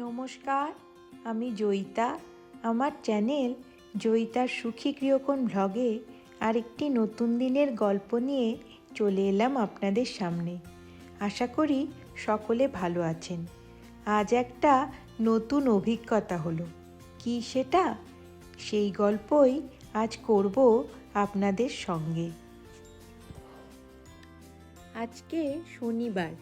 নমস্কার, আমি জয়িতা। আমার চ্যানেল জয়িতার সুখী গৃহকোণ ভ্লগে আরেকটি নতুন দিনের গল্প নিয়ে চলে এলাম আপনাদের সামনে। আশা করি সকলে ভালো আছেন। আজ একটা নতুন অভিজ্ঞতা হলো। কি সেটা? সেই গল্পই আজ করব আপনাদের সঙ্গে। আজকে শনিবার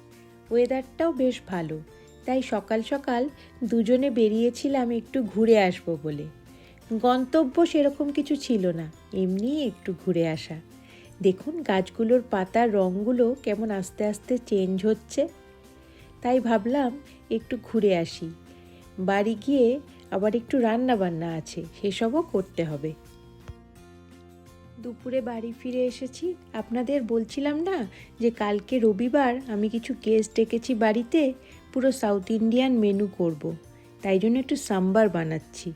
ওয়েদারটাও বেশ ভালো। তাই সকাল সকাল দুজনে বেরিয়েছিলাম একটু ঘুরে আসব বলে। গন্তব্য সেরকম কিছু ছিল না, এমনি একটু ঘুরে আসা। দেখুন গাছগুলোর পাতার রঙগুলো কেমন আস্তে আস্তে চেঞ্জ হচ্ছে। তাই ভাবলাম একটু ঘুরে আসি। বাড়ি গিয়ে আবার একটু রান্না বান্না আছে, সেসবও করতে হবে। দুপুরে বাড়ি ফিরে এসেছি। আপনাদের বলছিলাম না যে কালকে রবিবার আমি কিছু গেস্ট ডেকেছি বাড়িতে পুরো সাউথ ইন্ডিয়ান মেনু করব। তাই জন্য একটু সাম্বার বানাচ্ছি।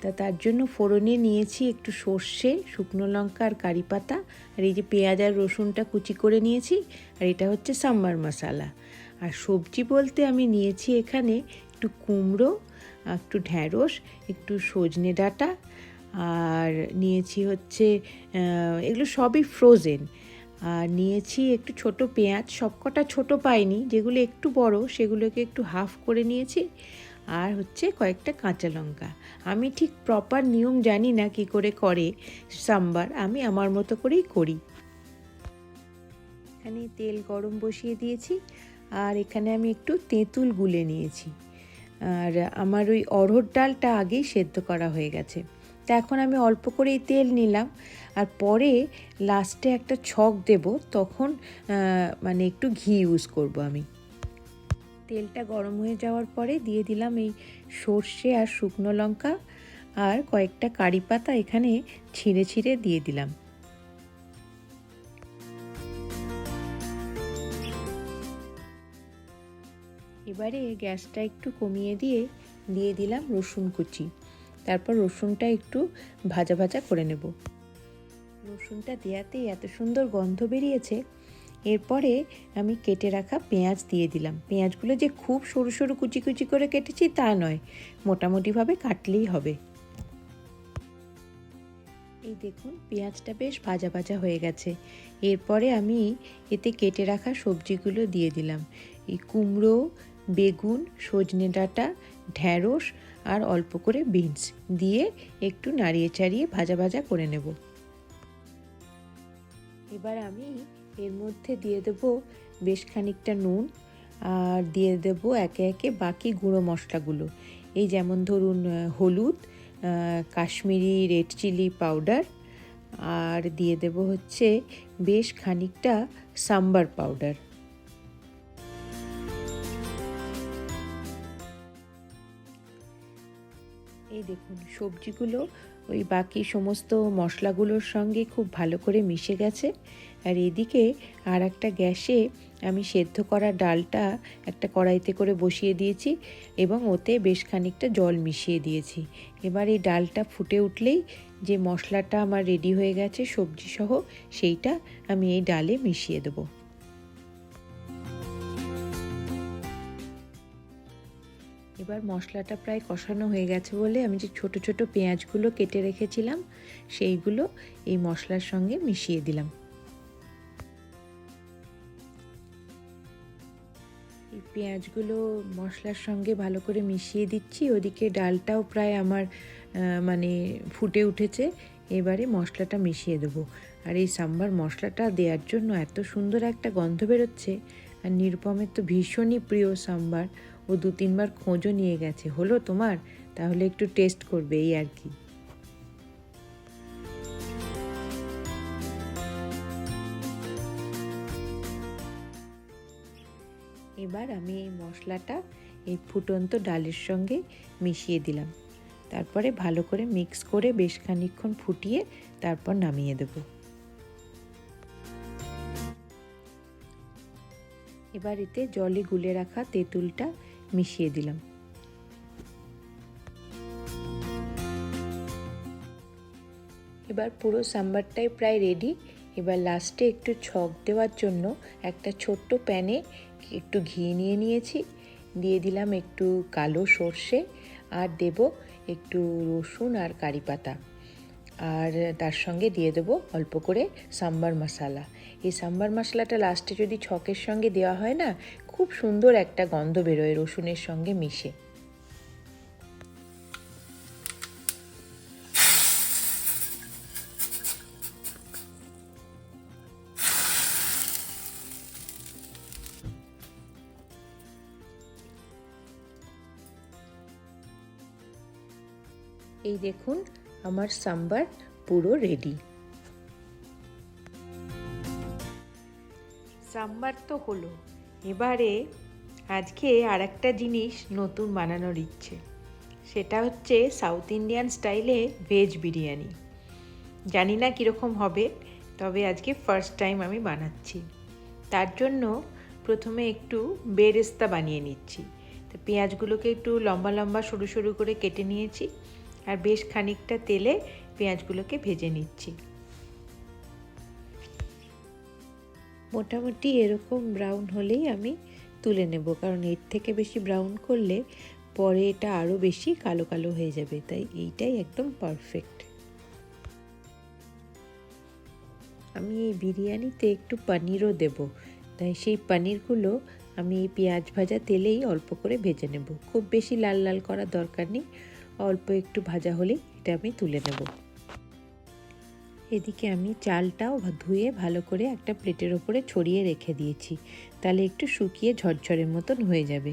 তা তার জন্য ফোড়নে নিয়েছি একটু সর্ষে, শুকনো লঙ্কা আর কারি পাতা। আর এই যে পেঁয়াজ আর রসুনটা কুচি করে নিয়েছি, আর এটা হচ্ছে সাম্বার মশালা আর সবজি বলতে আমি নিয়েছি এখানে একটু কুমড়ো, একটু ঢ্যাঁড়স, একটু সজনে ডাঁটা, আর নিয়েছি হচ্ছে এগুলো সবই ফ্রোজেন আর নিয়েছি একটু ছোট পেঁয়াজ, সবকটা ছোট পাইনি, যেগুলো একটু বড় সেগুলোকে একটু হাফ করে নিয়েছি। আর হচ্ছে কয়েকটা কাঁচা লঙ্কা। আমি ঠিক প্রপার নিয়ম জানি না কি করে করে সাম্বার, আমি আমার মতো করেই করি। এখানে তেল গরম বসিয়ে দিয়েছি, আর এখানে আমি একটু তেঁতুল গুলে নিয়েছি। আর আমার ওই অড়হর ডালটা আগেই সেদ্ধ করা হয়ে গেছে। তা এখন আমি অল্প করেই তেল নিলাম। আর পরে লাস্টে একটা ছক দেব, তখন মানে একটু ঘি ইউজ করব আমি। তেলটা গরম হয়ে যাওয়ার পরে দিয়ে দিলাম এই সর্ষে আর শুকনো লঙ্কা আর কয়েকটা কারি পাতা এখানে ছিঁড়ে ছিঁড়ে দিয়ে দিলাম। এবারে গ্যাসটা একটু কমিয়ে দিয়ে দিয়ে দিলাম রসুন কুচি। তারপর রসুনটা একটু ভাজা ভাজা করে নেব। রসুনটা দেওয়াতেই এত সুন্দর গন্ধ বেরিয়েছে। এরপরে আমি কেটে রাখা পেঁয়াজ দিয়ে দিলাম। পেঁয়াজগুলো যে খুব সরু সরু কুচি কুচি করে কেটেছি তা নয়, মোটামুটিভাবে কাটলেই হবে। এই দেখুন, পেঁয়াজটা বেশ ভাজা ভাজা হয়ে গেছে। এরপরে আমি এতে কেটে রাখা সবজিগুলো দিয়ে দিলাম। এই কুমড়ো, বেগুন, সজনে ডাঁটা ঢ্যাঁড়স আর অল্প করে বিনস দিয়ে একটু নাড়িয়ে চাড়িয়ে ভাজা ভাজা করে নেব। এবার আমি এর মধ্যে দিয়ে দেব বেশ খানিকটা নুন আর দিয়ে দেব একে একে বাকি গুঁড়ো মশলাগুলো। এই যেমন ধরুন হলুদ কাশ্মীরি রেড চিলি পাউডার আর দিয়ে দেব হচ্ছে বেশ খানিকটা সাম্বার পাউডার। এই দেখুন, সবজিগুলো, ওই বাকি সমস্ত মশলাগুলোর সঙ্গে খুব ভালো করে মিশে গেছে। আর এদিকে আর একটা গ্যাসে আমি সেদ্ধ করা ডালটা একটা কড়াইতে করে বসিয়ে দিয়েছি এবং ওতে বেশ খানিকটা জল মিশিয়ে দিয়েছি। এবার এই ডালটা ফুটে উঠলেই যে মশলাটা আমার রেডি হয়ে গেছে সবজি সহ সেইটা আমি এই ডালে মিশিয়ে দেবো। এবার মশলাটা প্রায় কষানো হয়ে গেছে বলে আমি যে ছোট ছোট পেঁয়াজগুলো কেটে রেখেছিলাম, সেইগুলো এই মশলার সঙ্গে মিশিয়ে দিলাম। এই পেঁয়াজগুলো মশলার সঙ্গে ভালো করে মিশিয়ে দিচ্ছি, ওদিকে ডালটাও প্রায় আমার মানে ফুটে উঠেছে, এবারে মশলাটা মিশিয়ে দেবো। আর এই সাম্বার মশলাটা দেওয়ার জন্য এত সুন্দর একটা গন্ধ বেরোচ্ছে, আর নিরুপমের তো ভীষণই প্রিয় সাম্বার। ও দু তিনবার খোঁজও নিয়ে গেছে। হলো তোমার? তাহলে একটু টেস্ট করবে এই আর কি। এবার আমি এই মশলাটা এই ফুটন্ত ডালের সঙ্গে মিশিয়ে দিলাম। তারপরে ভালো করে মিক্স করে বেশ খানিকক্ষণ ফুটিয়ে তারপর নামিয়ে দেব। এবার এতে জলে গুলে রাখা তেঁতুলটা মিশিয়ে দিলাম। এবার পুরো সাম্বারটাই প্রায় রেডি এবার লাস্টে একটু ছক দেওয়ার জন্য একটা ছোট্ট প্যানে একটু ঘি নিয়ে নিয়েছি। দিয়ে দিলাম একটু কালো সর্ষে আর দেব একটু রসুন আর কারি পাতা। আর তার সঙ্গে দিয়ে দেবো অল্প করে সাম্বার মশলা। এই সাম্বার মশলাটা লাস্টে যদি ছকের সঙ্গে দেওয়া হয় না খুব সুন্দর একটা গন্ধ বেরোয় রসুনের সঙ্গে মিশে। এই দেখুন, আমার সাম্বার পুরো রেডি সাম্বার তো হলো। এবারে আজকে আর একটা জিনিস নতুন বানানোর ইচ্ছে। সেটা হচ্ছে সাউথ ইন্ডিয়ান স্টাইলে ভেজ বিরিয়ানি। জানি না কীরকম হবে, তবে আজকে ফার্স্ট টাইম আমি বানাচ্ছি। তার জন্য প্রথমে একটু বেরেস্তা বানিয়ে নিচ্ছি। তো পেঁয়াজগুলোকে একটু লম্বা লম্বা সরু সরু করে কেটে নিয়েছি, আর বেশ খানিকটা তেলে পেঁয়াজগুলোকে ভেজে নিচ্ছি। মোটামুটি এরকম ব্রাউন হলেই আমি তুলে নেব। কারণ এর থেকে বেশি ব্রাউন করলে পরে এটা আরও বেশি কালো কালো হয়ে যাবে। তাই এইটাই একদম পারফেক্ট আমি এই বিরিয়ানিতে একটু পনিরও দেব। তাই সেই পনিরগুলো আমি এই পেঁয়াজ ভাজা তেলেই অল্প করে ভেজে নেব। খুব বেশি লাল লাল করার দরকার নেই। অল্প একটু ভাজা হলেই এটা আমি তুলে নেব। এদিকে আমি চালটাও ধুয়ে ভালো করে একটা প্লেটের ওপরে ছড়িয়ে রেখে দিয়েছি। তাহলে একটু শুকিয়ে ঝরঝরের মতন হয়ে যাবে।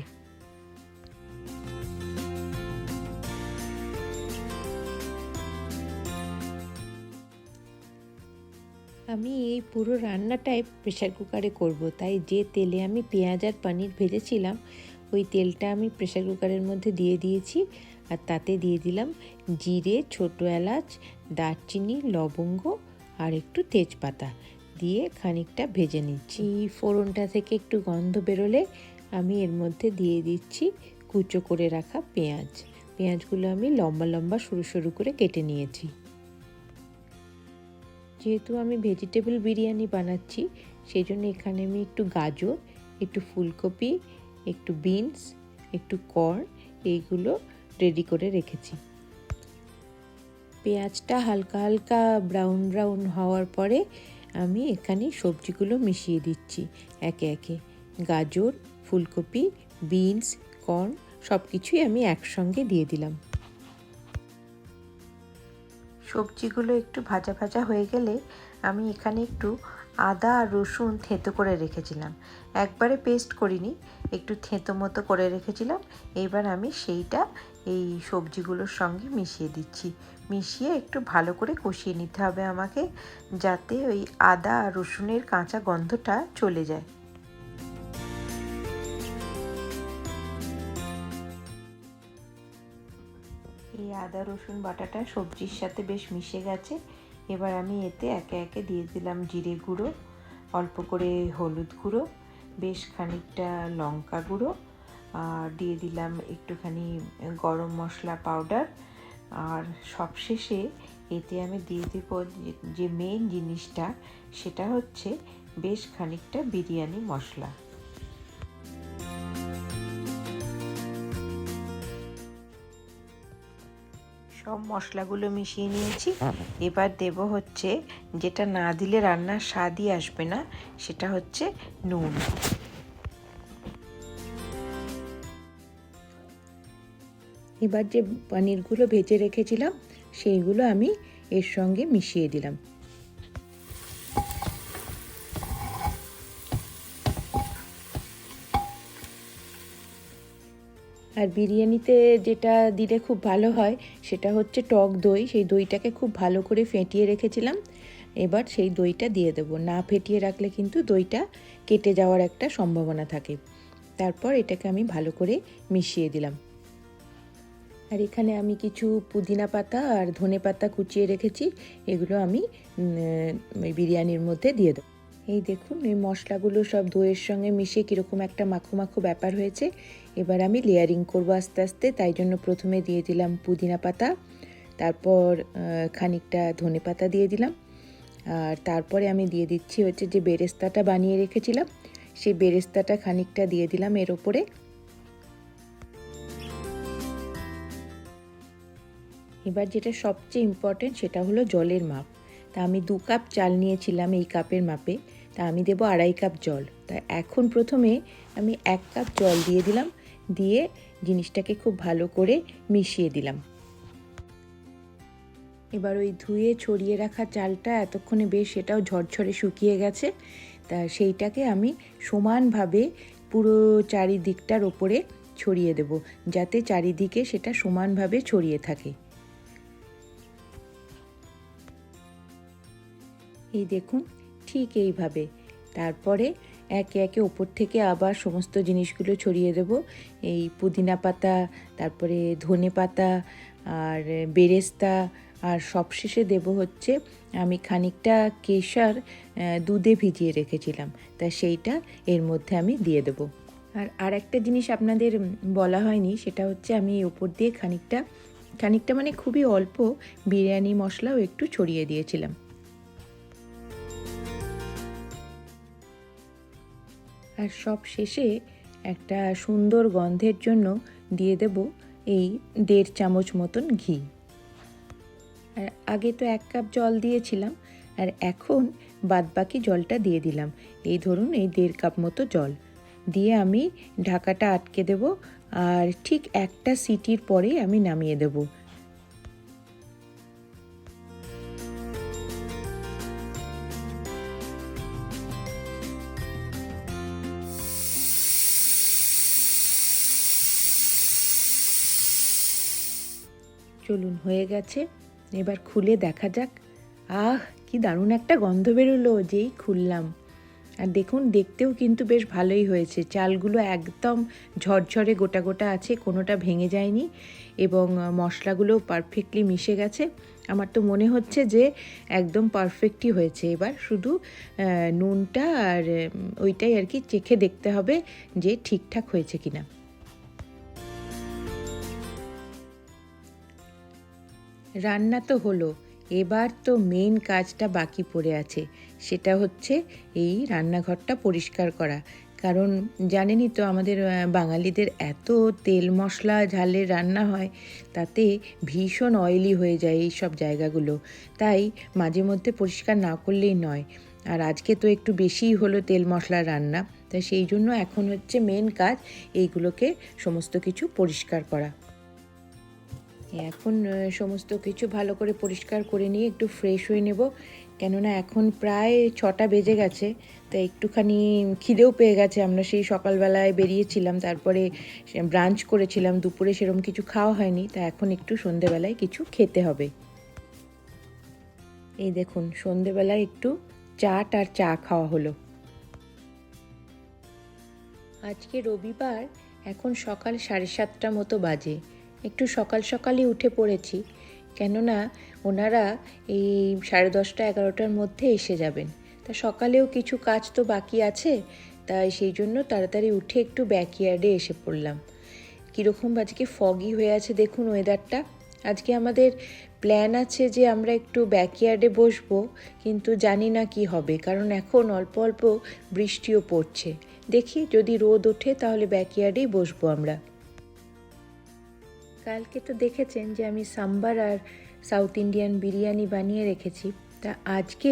আমি এই পুরো রান্নাটাই প্রেশার কুকারে করব। তাই যে তেলে আমি পেঁয়াজ আর পানির ভেজেছিলাম ওই তেলটা আমি প্রেশার কুকারের মধ্যে দিয়ে দিয়েছি। আর তাতে দিয়ে দিলাম জিরে, ছোটো এলাচ, দারচিনি, লবঙ্গ আর একটু তেজপাতা। দিয়ে খানিকটা ভেজে নিচ্ছি। ফোড়নটা থেকে একটু গন্ধ বেরোলে আমি এর মধ্যে দিয়ে দিচ্ছি কুচো করে রাখা পেঁয়াজ। পেঁয়াজগুলো আমি লম্বা লম্বা সরু সরু করে কেটে নিয়েছি। যেহেতু আমি ভেজিটেবল বিরিয়ানি বানাচ্ছি সেই জন্য এখানে আমি একটু গাজর, একটু ফুলকপি একটু বিনস, একটু কর্ন এইগুলো রেডি করে রেখেছি। পেঁয়াজটা হালকা হালকা ব্রাউন ব্রাউন হওয়ার পরে আমি এখানে সবজিগুলো মিশিয়ে দিচ্ছি একে একে। গাজর, ফুলকপি, বিনস কর্ন সব কিছুই আমি একসঙ্গে দিয়ে দিলাম। সবজিগুলো একটু ভাজা ভাজা হয়ে গেলে আমি এখানে একটু আদা আর রসুন থেঁতো করে রেখেছিলাম। একবারে পেস্ট করিনি, একটু থেঁতো মতো করে রেখেছিলাম। এবার আমি সেইটা এই সবজিগুলোর সঙ্গে মিশিয়ে দিচ্ছি। মিশিয়ে একটু ভালো করে কষিয়ে নিতে হবে আমাকে, যাতে ওই আদা আর রসুনের কাঁচা গন্ধটা চলে যায়। এই আদা রসুন বাটাটা সবজির সাথে বেশ মিশে গেছে। এবার আমি এতে একে একে দিয়ে দিলাম জিরে গুঁড়ো, অল্প করে হলুদ গুঁড়ো, বেশ খানিকটা লঙ্কা গুঁড়ো, আর দিয়ে দিলাম একটুখানি গরম মশলা পাউডার। আর সবশেষে এতে আমি দিয়ে দেবো যে মেন জিনিসটা, সেটা হচ্ছে বেশ খানিকটা বিরিয়ানি মশলা। সব মশলাগুলো মিশিয়ে নিয়েছি। এবার দেব হচ্ছে যেটা না দিলে রান্নার স্বাদই আসবে না সেটা হচ্ছে নুন। এবার যে পনিরগুলো ভেজে রেখেছিলাম সেইগুলো আমি এর সঙ্গে মিশিয়ে দিলাম। আর বিরিয়ানিতে যেটা দিলে খুব ভালো হয়, সেটা হচ্ছে টক দই। সেই দইটাকে খুব ভালো করে ফেটিয়ে রেখেছিলাম। এবার সেই দইটা দিয়ে দেবো। না ফেটিয়ে রাখলে কিন্তু দইটা কেটে যাওয়ার একটা সম্ভাবনা থাকে। তারপর এটাকে আমি ভালো করে মিশিয়ে দিলাম। আর এখানে আমি কিছু পুদিনা পাতা আর ধনে পাতা কুচিয়ে রেখেছি। এগুলো আমি বিরিয়ানির মধ্যে দিয়ে দেবো। এই দেখুন, এই মশলাগুলো সব দইয়ের সঙ্গে মিশিয়ে কীরকম একটা মাখো মাখো ব্যাপার হয়েছে। এবার আমি লেয়ারিং করব আস্তে আস্তে, তাই জন্য প্রথমে দিয়ে দিলাম পুদিনা পাতা, তারপর খানিকটা ধনে পাতা দিয়ে দিলাম। আর তারপরে আমি দিয়ে দিচ্ছি হচ্ছে যে বেরেস্তাটা বানিয়ে রেখেছিলাম, সেই বেরেস্তাটা খানিকটা দিয়ে দিলাম এর ওপরে। এবার যেটা সবচেয়ে ইম্পর্টেন্ট সেটা হলো জলের মাপ। তা আমি দু কাপ চাল নিয়েছিলাম এই কাপের মাপে। তা আমি দেবো আড়াই কাপ জল। তা এখন প্রথমে আমি এক কাপ জল দিয়ে দিলাম, দিয়ে জিনিসটাকে খুব ভালো করে মিশিয়ে দিলাম। এবার ওই ধুয়ে ছড়িয়ে রাখা চালটা এতক্ষণে বেশ সেটাও ঝরঝরে শুকিয়ে গেছে। তা সেইটাকে আমি সমানভাবে পুরো চারিদিকটার ওপরে ছড়িয়ে দেব, যাতে চারিদিকে সেটা সমানভাবে ছড়িয়ে থাকে। এই দেখুন, ঠিক এইভাবে। তারপরে একে একে ওপর থেকে আবার সমস্ত জিনিসগুলো ছড়িয়ে দেব। এই পুদিনা পাতা, তারপরে ধনে পাতা, আর বেরেস্তা, আর সবশেষে দেব হচ্ছে আমি খানিকটা কেশর দুধে ভিজিয়ে রেখেছিলাম। তা সেইটা এর মধ্যে আমি দিয়ে দেবো। আর আর একটা জিনিস আপনাদের বলা হয়নি, সেটা হচ্ছে আমি ওপর দিয়ে খানিকটা খানিকটা মানে খুবই অল্প বিরিয়ানি মশলাও একটু ছড়িয়ে দিয়েছিলাম। আর সব শেষে একটা সুন্দর গন্ধের জন্য দিয়ে দেব এই দেড় চামচ মতন ঘি। আর আগে তো এক কাপ জল দিয়েছিলাম, আর এখন বাদবাকি জলটা দিয়ে দিলাম। এই ধরুন এই দেড় কাপ মতো জল। দিয়ে আমি ঢাকাটা আটকে দেব, আর ঠিক একটা সিটির পরেই আমি নামিয়ে দেব। চলুন, হয়ে গেছে। এবার খুলে দেখা যাক। আহ, কি দারুণ একটা গন্ধ বেরোলো, যেই খুললাম। আর দেখুন, দেখতেও কিন্তু বেশ ভালোই হয়েছে। চালগুলো একদম ঝরঝরে গোটা গোটা আছে, কোনোটা ভেঙে যায়নি এবং মশলাগুলো পারফেক্টলি মিশে গেছে। আমার তো মনে হচ্ছে যে একদম পারফেক্টই হয়েছে। এবার শুধু নুনটা আর ওইটাই আর কি চেখে দেখতে হবে যে ঠিকঠাক হয়েছে কিনা। রান্না তো হলো, এবার তো মেন কাজটা বাকি পড়ে আছে, সেটা হচ্ছে এই রান্নাঘরটা পরিষ্কার করা। কারণ জানেনই তো আমাদের বাঙালিদের এত তেল মশলা ঝালের রান্না হয়, তাতে ভীষণ অয়েলি হয়ে যায় এই সব জায়গাগুলো। তাই মাঝে মধ্যে পরিষ্কার না করলেই নয়। আর আজকে তো একটু বেশিই হলো তেল মশলা রান্না তাই সেই জন্য এখন হচ্ছে মেন কাজ এইগুলোকে সমস্ত কিছু পরিষ্কার করা। এখন সমস্ত কিছু ভালো করে পরিষ্কার করে নিয়ে একটু ফ্রেশ হয়ে নেব। কেননা এখন প্রায় ছটা বেজে গেছে তাই একটুখানি খিদেও পেয়ে গেছে। আমরা সেই সকালবেলায় বেরিয়েছিলাম, তারপরে ব্রাঞ্চ করেছিলাম, দুপুরে সেরকম কিছু খাওয়া হয়নি, তা এখন একটু সন্ধেবেলায় কিছু খেতে হবে। এই দেখুন, সন্ধেবেলায় একটু চাট আর চা খাওয়া হলো। আজকে রবিবার, এখন সকাল সাড়ে সাতটা মতো বাজে। একটু সকাল সকালই উঠে পড়েছি। কেননা ওনারা এই সাড়ে দশটা, এগারোটার মধ্যে এসে যাবেন। তা সকালেও কিছু কাজ তো বাকি আছে, তাই সেই জন্য তাড়াতাড়ি উঠে একটু ব্যাকইয়ার্ডে এসে পড়লাম। কীরকম আজকে ফগি হয়ে আছে দেখুন ওয়েদারটা আজকে আমাদের প্ল্যান আছে যে আমরা একটু ব্যাকইয়ার্ডে বসবো, কিন্তু জানি না কি হবে, কারণ এখন অল্প অল্প বৃষ্টিও পড়ছে। দেখি যদি রোদ ওঠে তাহলে ব্যাকইয়ার্ডেই বসবো আমরা। কালকে তো দেখেছেন যে আমি সাম্বার আর সাউথ ইন্ডিয়ান বিরিয়ানি বানিয়ে রেখেছি। তা আজকে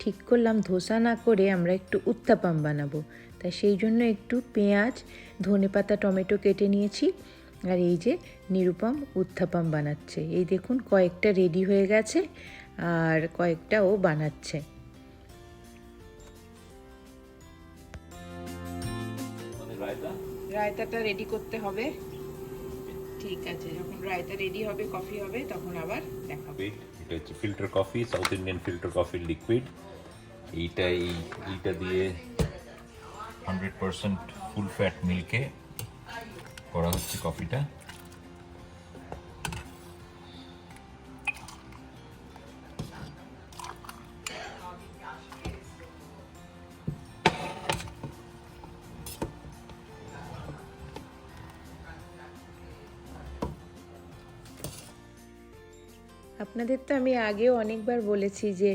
ঠিক করলাম ধোসা না করে আমরা একটু উত্তাপাম বানাবো। তা সেই জন্য একটু পেঁয়াজ ধনেপাতা টমেটো কেটে নিয়েছি। আর এই যে নিরুপম উত্থাপাম বানাচ্ছে। এই দেখুন কয়েকটা রেডি হয়ে গেছে আর কয়েকটা ও বানাচ্ছে। রায়তাটা রেডি করতে হবে। ঠিক আছে, যখন রায়তা রেডি হবে কফি হবে, তখন আবার লিকুইড এটা হচ্ছে filter coffee south Indian filter coffee liquid এইটা এই, এইটা দিয়ে হান্ড্রেড পার্সেন্ট ফুল ফ্যাট মিল্কে করা হচ্ছে কফিটা আপনাদের তো আমি আগেও অনেকবার বলেছি যে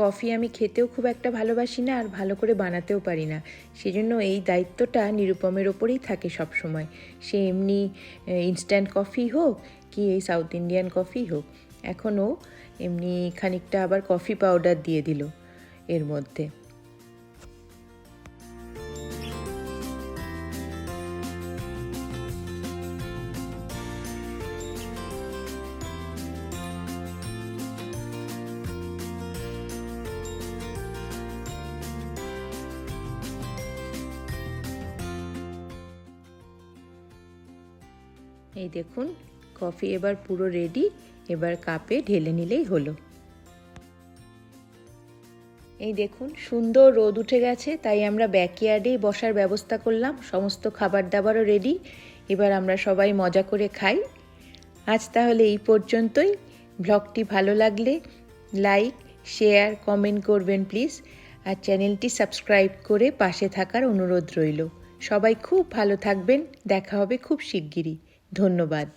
কফি আমি খেতেও খুব একটা ভালোবাসি না আর ভালো করে বানাতেও পারি না। সেজন্য এই দায়িত্বটা নিরুপমের ওপরেই থাকে সব সময় সে এমনি ইনস্ট্যান্ট কফি হোক কি এই সাউথ ইন্ডিয়ান কফি হোক, এখনও এমনি খানিকটা আবার কফি পাউডার দিয়ে দিল এর মধ্যে। দেখুন, কফি এবার পুরো রেডি এবার কাপে ঢেলে নিলেই হলো। এই দেখুন, সুন্দর রোদ উঠে গেছে, তাই আমরা ব্যাকইয়ার্ডেই বসার ব্যবস্থা করলাম, সমস্ত খাবার দাবারও রেডি এবার আমরা সবাই মজা করে খাই। আজ তাহলে এই পর্যন্তই ব্লগটি ভালো লাগলে লাইক শেয়ার কমেন্ট করবেন প্লিজ আর চ্যানেলটি সাবস্ক্রাইব করে পাশে থাকার অনুরোধ রইল। সবাই খুব ভালো থাকবেন, দেখা হবে খুব শিগগিরই। ধন্যবাদ।